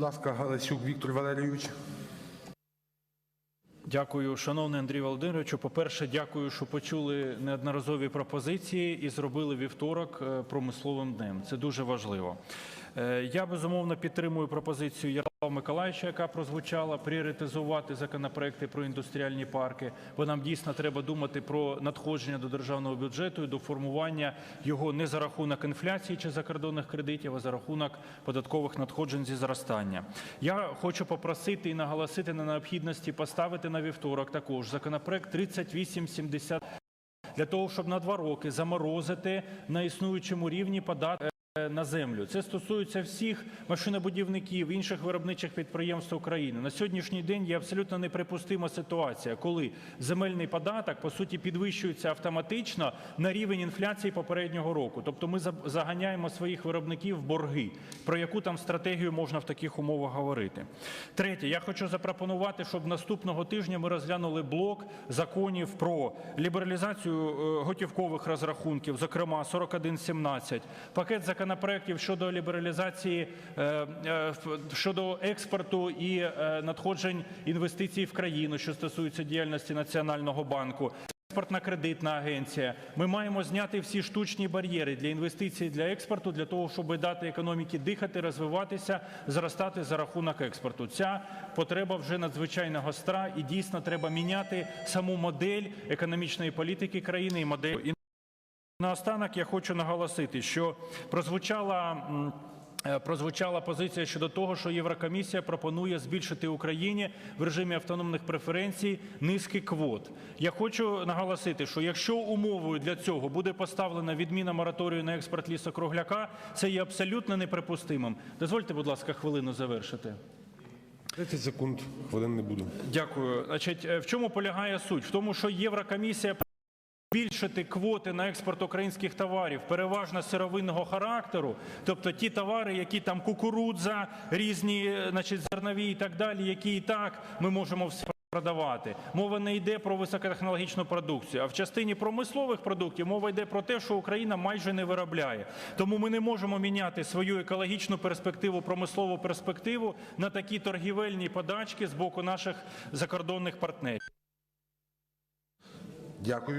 ласка, Галасюк Віктор Валерійович. Дякую, шановний Андрій Володимировичу. По-перше, дякую, що почули неодноразові пропозиції і зробили вівторок е, промисловим днем. Це дуже важливо. Е, Я безумовно підтримую пропозицію Ярослава Миколаївича, яка прозвучала, пріоритизувати законопроекти про індустріальні парки. Бо нам дійсно треба думати про надходження до державного бюджету і до формування його не за рахунок інфляції чи закордонних кредитів, а за рахунок податкових надходжень зі зростання. Я хочу попросити і наголосити на необхідності поставити на вівторок також. Законопроект 3870 для того, щоб на два роки заморозити на існуючому рівні податки на землю. Це стосується всіх машинобудівників, інших виробничих підприємств України. На сьогоднішній день є абсолютно неприпустима ситуація, коли земельний податок по суті підвищується автоматично на рівень інфляції попереднього року. Тобто ми заганяємо своїх виробників в борги. Про яку там стратегію можна в таких умовах говорити? Третє, я хочу запропонувати, щоб наступного тижня ми розглянули блок законів про лібералізацію е, готівкових розрахунків, зокрема 4117, пакет законопроєктів щодо лібералізації е, е, щодо експорту і е, надходжень інвестицій в країну, що стосується діяльності Національного банку. Експортна кредитна агенція. Ми маємо зняти всі штучні бар'єри для інвестицій для експорту, для того, щоб дати економіці дихати, розвиватися, зростати за рахунок експорту. Ця потреба вже надзвичайно гостра і дійсно треба міняти саму модель економічної політики країни і модель. Наостанок я хочу наголосити, що прозвучала. е, Прозвучала позиція щодо того, що Єврокомісія пропонує збільшити Україні в режимі автономних преференцій низки квот. Я хочу наголосити, що якщо умовою для цього буде поставлена відміна мораторію на експорт лісокругляка, це є абсолютно неприпустимим. Дозвольте, будь ласка, хвилину завершити. 30 секунд, хвилин не буду. Дякую. Значить, е, в чому полягає суть? В тому, що Єврокомісія збільшити квоти на експорт українських товарів, переважно сировинного характеру, тобто ті товари, які там кукурудза, різні, е, значить, зернові і так далі, які і так ми можемо все продавати. Мова не йде про високотехнологічну продукцію. А в частині промислових продуктів мова йде про те, що Україна майже не виробляє. Тому ми не можемо міняти свою екологічну перспективу, промислову перспективу на такі торгівельні подачки з боку наших закордонних партнерів. Дякую.